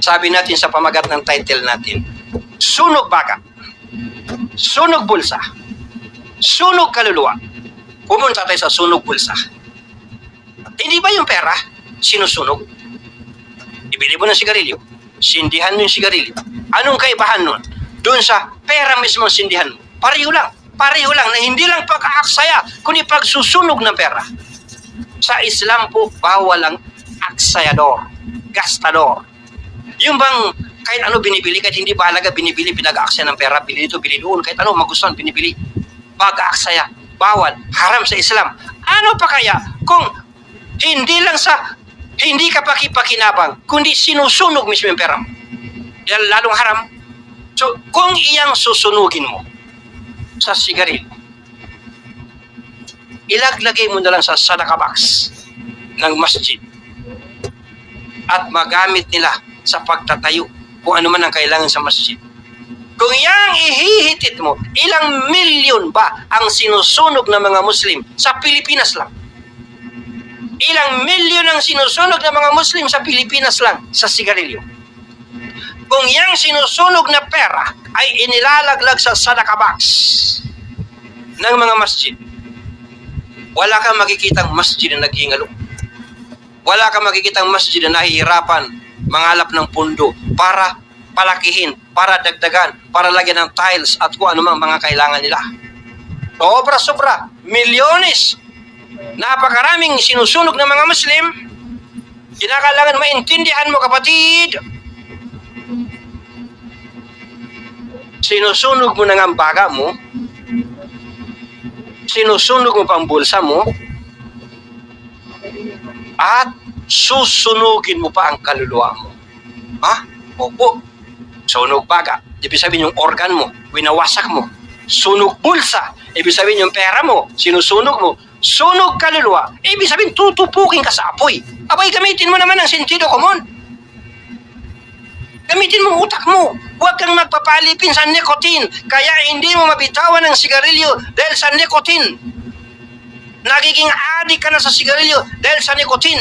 Sabi natin sa pamagat ng title natin, Sunog Baga, Sunog Bulsa, Sunog Kaluluwa. Pumunta tayo sa Sunog Bulsa. Hindi ba yung pera sinusunog? Ibili mo ng sigarilyo, sindihan mo yung sigarilyo. Anong kaibahan nun? Doon sa pera mismo sindihan mo. Pareho lang. Pareho lang na hindi lang pag-aaksaya, kundi pagsusunog ng pera. Sa Islam po, bawal ang aksayador, gastador. Yung bang kahit ano binibili, kahit hindi bahalaga binibili, pinag-aaksaya ng pera, bili dito, bili doon, kahit ano magustuhan, binibili. Pag-aaksaya, bawal, haram sa Islam. Ano pa kaya kung hindi lang sa hindi ka pakipakinabang, kundi sinusunog mismo yung pera mo. Yan lalong haram. So, kung iyang susunugin mo sa sigarilyo, ilaglagay mo na lang sa sadaka box ng masjid at magamit nila sa pagtatayo kung ano man ang kailangan sa masjid. Kung yang ihihitit mo, ilang milyon ba ang sinusunog ng mga Muslim sa Pilipinas lang? Ilang milyon ang sinusunog ng mga Muslim sa Pilipinas lang sa sigarilyo? Kung yang sinusunog na pera ay inilalaglag sa sadaka box ng mga masjid, wala kang makikitang masjid na naghingalo. Wala kang makikitang masjid na nahihirapan mangalap ng pundo para palakihin, para dagdagan, para lagyan ng tiles at kung ano mang mga kailangan nila. Sobra-sobra, milyones, napakaraming sinusunog ng mga Muslim. Kinakailangan maintindihan mo kapatid. Sinusunog mo na nga ang baga mo, sinusunog mo pang bulsa mo, at susunugin mo pa ang kaluluwa mo. Ha? Opo. Sunog baga. Ibig sabihin yung organ mo, winawasak mo. Sunog bulsa. Ibig sabihin yung pera mo, sinusunog mo. Sunog kaluluwa. Ibig sabihin tutupukin ka sa apoy. Abay, gamitin mo naman ang sentido komon. Gamitin mo utak mo. Huwag kang magpapalipin sa nicotine. Kaya hindi mo mabitawan ang sigarilyo dahil sa nicotine. Nagiging adik ka na sa sigarilyo dahil sa nicotine.